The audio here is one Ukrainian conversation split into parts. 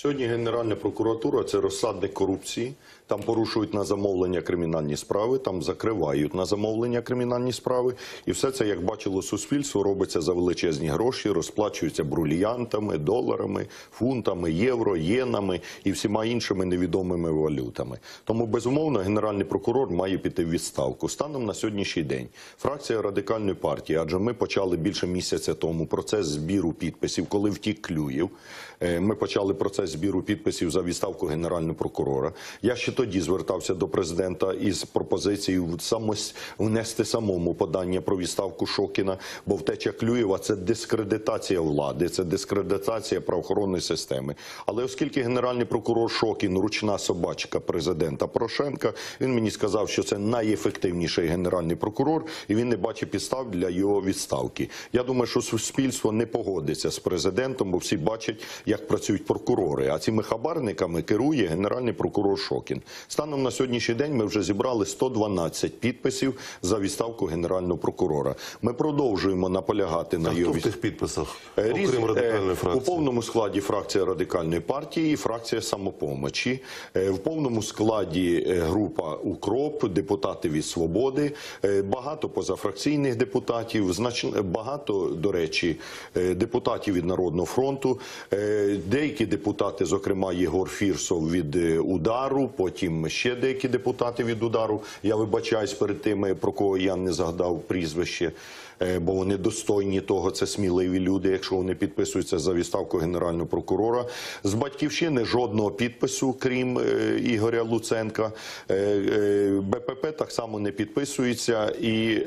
Сьогодні Генеральна прокуратура це розсадник корупції. Там порушують на замовлення кримінальні справи, там закривають на замовлення кримінальні справи. І все це, як бачило суспільство, робиться за величезні гроші, розплачується бруліантами, доларами, фунтами, євро, єнами і всіма іншими невідомими валютами. Тому безумовно генеральний прокурор має піти в відставку. Станом на сьогоднішній день фракція радикальної партії, адже ми почали більше місяця тому процес збіру підписів, коли втік Клюєв. Е, Ми почали процес збіру підписів за відставку генерального прокурора. Я ще тоді звертався до президента із пропозицією внести самому подання про відставку Шокіна, бо втеча Клюєва це дискредитація влади, це дискредитація правоохоронної системи. Але оскільки генеральний прокурор Шокін ручна собачка президента Порошенка, він мені сказав, що це найефективніший генеральний прокурор, і він не бачить підстав для його відставки. Я думаю, що суспільство не погодиться з президентом, бо всі бачать, як працюють прокурори. А цими хабарниками керує генеральний прокурор Шокін. Станом на сьогоднішній день ми вже зібрали 112 підписів за відставку генерального прокурора. Ми продовжуємо наполягати на його в тих підписах, Е, різ- окрім радикальної е, фракції? У повному складі фракція радикальної партії і фракція самопомочі. Е, В повному складі е, група Укроп, депутати від свободи, е, багато позафракційних депутатів, значно багато, до речі, е, депутатів від Народного фронту. Е, Деякі депутати, зокрема Єгор Фірсов від е, удару, потім ще деякі депутати від удару. Я вибачаюсь перед тими, про кого я не згадав прізвище. Е, бо вони достойні того, це сміливі люди, якщо вони підписуються за відставку генерального прокурора. З батьківщини жодного підпису, крім е, Ігоря Луценка. БПП так само не підписується, і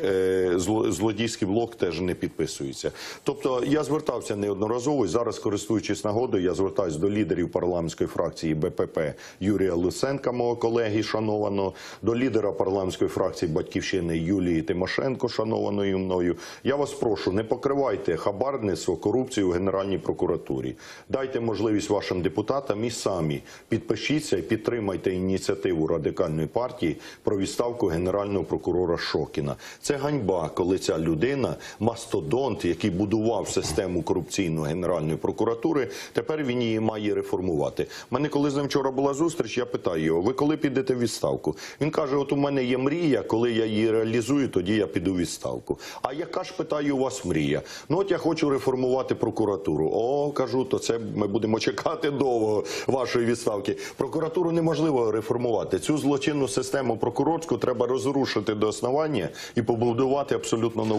злодійський блок теж не підписується. Тобто я звертався неодноразово. Зараз, користуючись нагодою, я звертаюся до лідерів парламентської фракції БПП Юрія Луценка, мого колеги, шанованого, до лідера парламентської фракції Батьківщини Юлії Тимошенко, шанованої мною. Я вас прошу, не покривайте хабарництво, корупцію в Генеральній прокуратурі. Дайте можливість вашим депутатам і самі підпишіться і підтримайте ініціативу радикальної партії про відставку генерального прокурора Шокіна. Це ганьба, коли ця людина, мастодонт, який будував систему корупційної генеральної прокуратури, тепер він її має реформувати. У мене коли з ним вчора була зустріч, я питаю його: ви коли підете в відставку? Він каже: От у мене є мрія, коли я її реалізую, тоді я піду в відставку. А яка ж питаю у вас мрія? Ну от я хочу реформувати прокуратуру. О, кажу, то це ми будемо чекати довго вашої відставки. Прокуратуру неможливо реформувати. Цю злочинну систему прокурорську треба розрушити до основання і побудувати абсолютно нову.